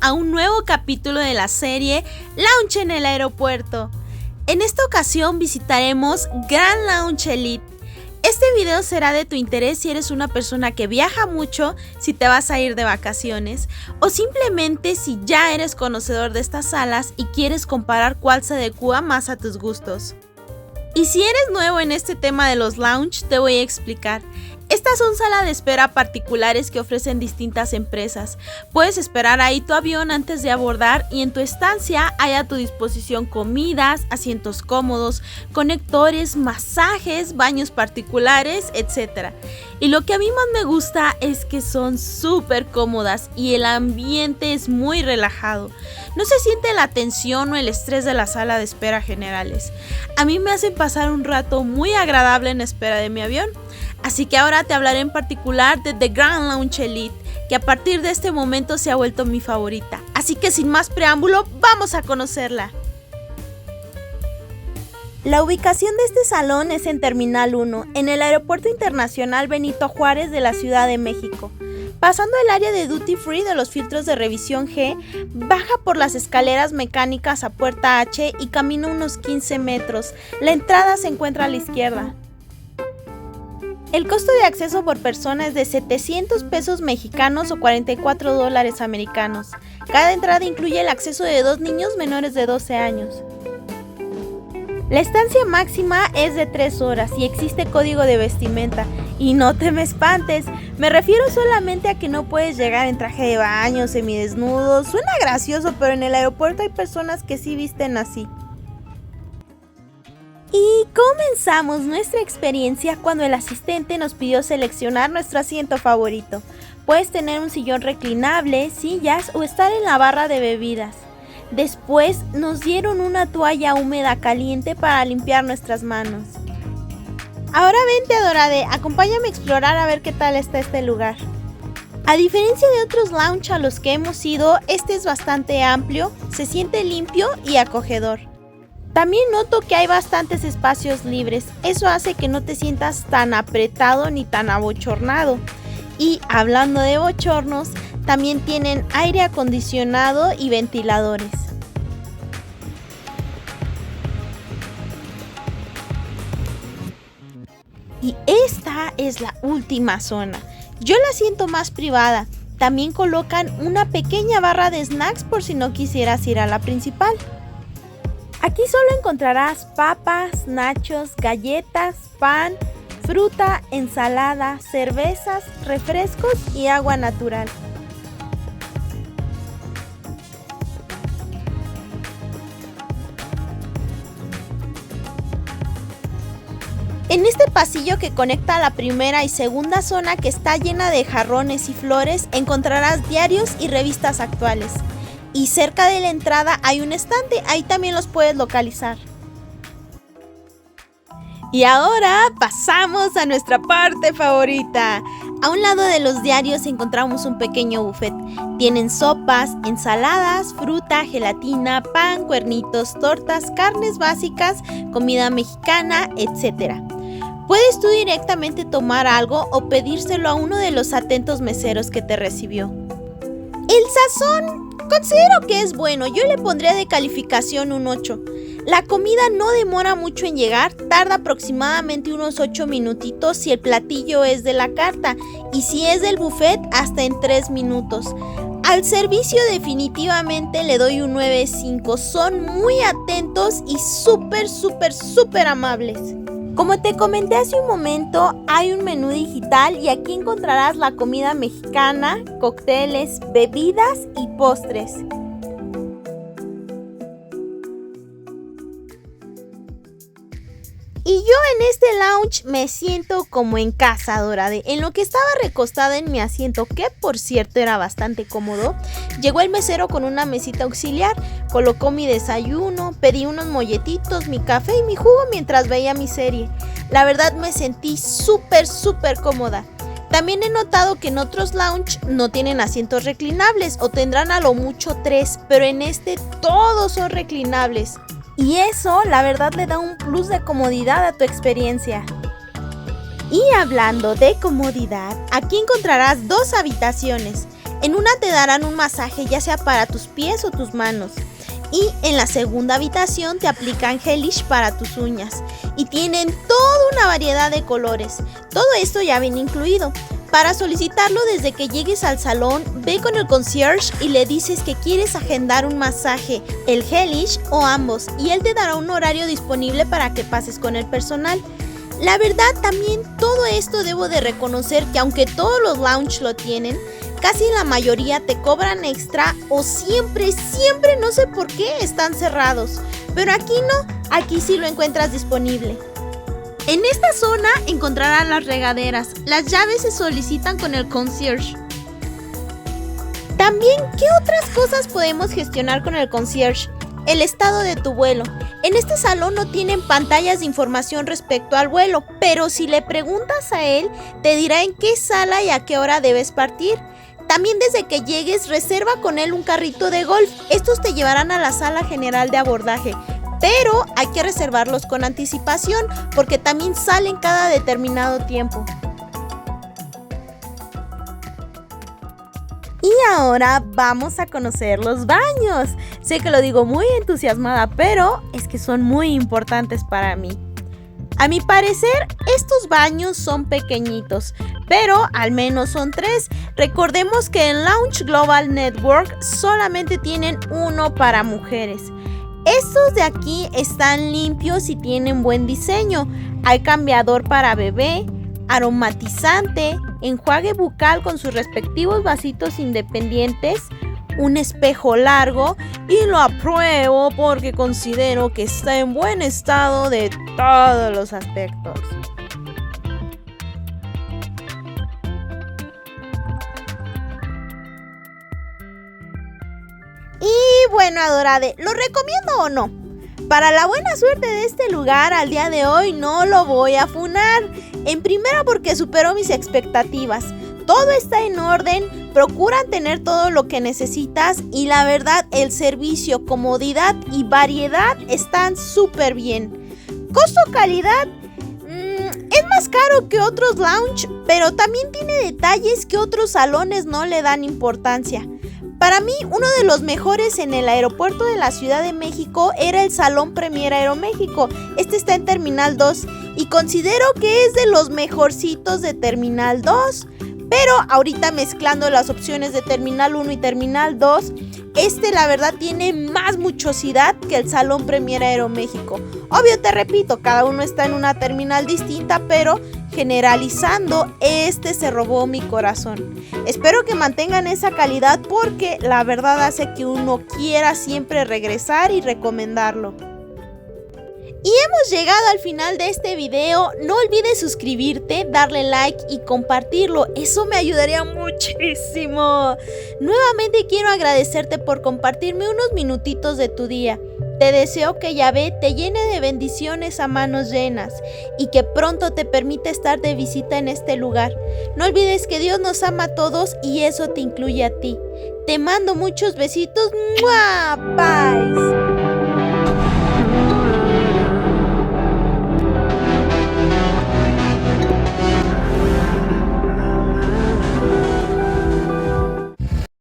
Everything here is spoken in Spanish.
a un nuevo capítulo de la serie Lounge en el aeropuerto. En esta ocasión visitaremos Grand Lounge Elite. Este video será de tu interés si eres una persona que viaja mucho, si te vas a ir de vacaciones o simplemente si ya eres conocedor de estas salas y quieres comparar cuál se adecua más a tus gustos. Y si eres nuevo en este tema de los lounge, te voy a explicar. Estas son salas de espera particulares que ofrecen distintas empresas. Puedes esperar ahí tu avión antes de abordar y en tu estancia hay a tu disposición comidas, asientos cómodos, conectores, masajes, baños particulares, etc. Y lo que a mí más me gusta es que son súper cómodas y el ambiente es muy relajado. No se siente la tensión o el estrés de la sala de espera generales. A mí me hacen pasar un rato muy agradable en espera de mi avión. Así que ahora te hablaré en particular de The Grand Lounge Elite, que a partir de este momento se ha vuelto mi favorita. Así que sin más preámbulo, vamos a conocerla. La ubicación de este salón es en Terminal 1, en el Aeropuerto Internacional Benito Juárez de la Ciudad de México. Pasando el área de duty free de los filtros de revisión G, baja por las escaleras mecánicas a puerta H y camina unos 15 metros. La entrada se encuentra a la izquierda. El costo de acceso por persona es de 700 pesos mexicanos o 44 dólares americanos. Cada entrada incluye el acceso de dos niños menores de 12 años. La estancia máxima es de 3 horas y existe código de vestimenta. Y no te me espantes, me refiero solamente a que no puedes llegar en traje de baño, semidesnudo. Suena gracioso, pero en el aeropuerto hay personas que sí visten así. Y comenzamos nuestra experiencia cuando el asistente nos pidió seleccionar nuestro asiento favorito. Puedes tener un sillón reclinable, sillas o estar en la barra de bebidas. Después nos dieron una toalla húmeda caliente para limpiar nuestras manos. Ahora vente Adorade, acompáñame a explorar a ver qué tal está este lugar. A diferencia de otros lounge a los que hemos ido, este es bastante amplio, se siente limpio y acogedor. También noto que hay bastantes espacios libres, eso hace que no te sientas tan apretado ni tan abochornado. Y hablando de bochornos, también tienen aire acondicionado y ventiladores. Y esta es la última zona. Yo la siento más privada. También colocan una pequeña barra de snacks por si no quisieras ir a la principal. Aquí solo encontrarás papas, nachos, galletas, pan, fruta, ensalada, cervezas, refrescos y agua natural. En este pasillo que conecta la primera y segunda zona que está llena de jarrones y flores encontrarás diarios y revistas actuales y cerca de la entrada hay un estante, ahí también los puedes localizar. Y ahora pasamos a nuestra parte favorita. A un lado de los diarios encontramos un pequeño buffet. Tienen sopas, ensaladas, fruta, gelatina, pan, cuernitos, tortas, carnes básicas, comida mexicana, etc. Puedes tú directamente tomar algo o pedírselo a uno de los atentos meseros que te recibió. El sazón Considero que es bueno, yo le pondría de calificación un 8. La comida no demora mucho en llegar, tarda aproximadamente unos 8 minutitos si el platillo es de la carta y si es del buffet hasta en 3 minutos. Al servicio definitivamente le doy un 9.5, son muy atentos y súper, súper, súper amables. Como te comenté hace un momento, hay un menú digital y aquí encontrarás la comida mexicana, cócteles, bebidas y postres. Yo en este lounge me siento como en casa, Dorade. En lo que estaba recostada en mi asiento, que por cierto era bastante cómodo, llegó el mesero con una mesita auxiliar, colocó mi desayuno, pedí unos molletitos, mi café y mi jugo mientras veía mi serie. La verdad me sentí súper, súper cómoda. También he notado que en otros lounge no tienen asientos reclinables o tendrán a lo mucho tres, pero en este todos son reclinables. Y eso, la verdad, le da un plus de comodidad a tu experiencia. Y hablando de comodidad, aquí encontrarás dos habitaciones. En una te darán un masaje ya sea para tus pies o tus manos. Y en la segunda habitación te aplican gelish para tus uñas. Y tienen toda una variedad de colores. Todo esto ya viene incluido. Para solicitarlo desde que llegues al salón, ve con el concierge y le dices que quieres agendar un masaje, el Hellish o ambos, y él te dará un horario disponible para que pases con el personal. La verdad también todo esto debo de reconocer que aunque todos los lounge lo tienen, casi la mayoría te cobran extra o siempre, siempre no sé por qué están cerrados. Pero aquí no, aquí sí lo encuentras disponible. En esta zona encontrarán las regaderas. Las llaves se solicitan con el concierge. También, ¿qué otras cosas podemos gestionar con el concierge? El estado de tu vuelo. En este salón no tienen pantallas de información respecto al vuelo, pero si le preguntas a él, te dirá en qué sala y a qué hora debes partir. También desde que llegues, reserva con él un carrito de golf. Estos te llevarán a la sala general de abordaje pero hay que reservarlos con anticipación porque también salen cada determinado tiempo. Y ahora vamos a conocer los baños. Sé que lo digo muy entusiasmada, pero es que son muy importantes para mí. A mi parecer, estos baños son pequeñitos, pero al menos son tres. Recordemos que en Launch Global Network solamente tienen uno para mujeres. Estos de aquí están limpios y tienen buen diseño. Hay cambiador para bebé, aromatizante, enjuague bucal con sus respectivos vasitos independientes, un espejo largo y lo apruebo porque considero que está en buen estado de todos los aspectos. Bueno, Adorade, ¿lo recomiendo o no? Para la buena suerte de este lugar, al día de hoy no lo voy a funar. En primera porque superó mis expectativas. Todo está en orden, procuran tener todo lo que necesitas y la verdad el servicio, comodidad y variedad están súper bien. Costo-calidad mm, es más caro que otros lounge, pero también tiene detalles que otros salones no le dan importancia. Para mí, uno de los mejores en el aeropuerto de la Ciudad de México era el Salón Premier Aeroméxico. Este está en Terminal 2 y considero que es de los mejorcitos de Terminal 2. Pero ahorita mezclando las opciones de Terminal 1 y Terminal 2, este la verdad tiene más muchosidad que el Salón Premier Aeroméxico. Obvio te repito, cada uno está en una terminal distinta, pero generalizando, este se robó mi corazón. Espero que mantengan esa calidad porque la verdad hace que uno quiera siempre regresar y recomendarlo. Y hemos llegado al final de este video. No olvides suscribirte, darle like y compartirlo. Eso me ayudaría muchísimo. Nuevamente quiero agradecerte por compartirme unos minutitos de tu día. Te deseo que Yahvé te llene de bendiciones a manos llenas y que pronto te permita estar de visita en este lugar. No olvides que Dios nos ama a todos y eso te incluye a ti. Te mando muchos besitos. ¡Mua! Bye.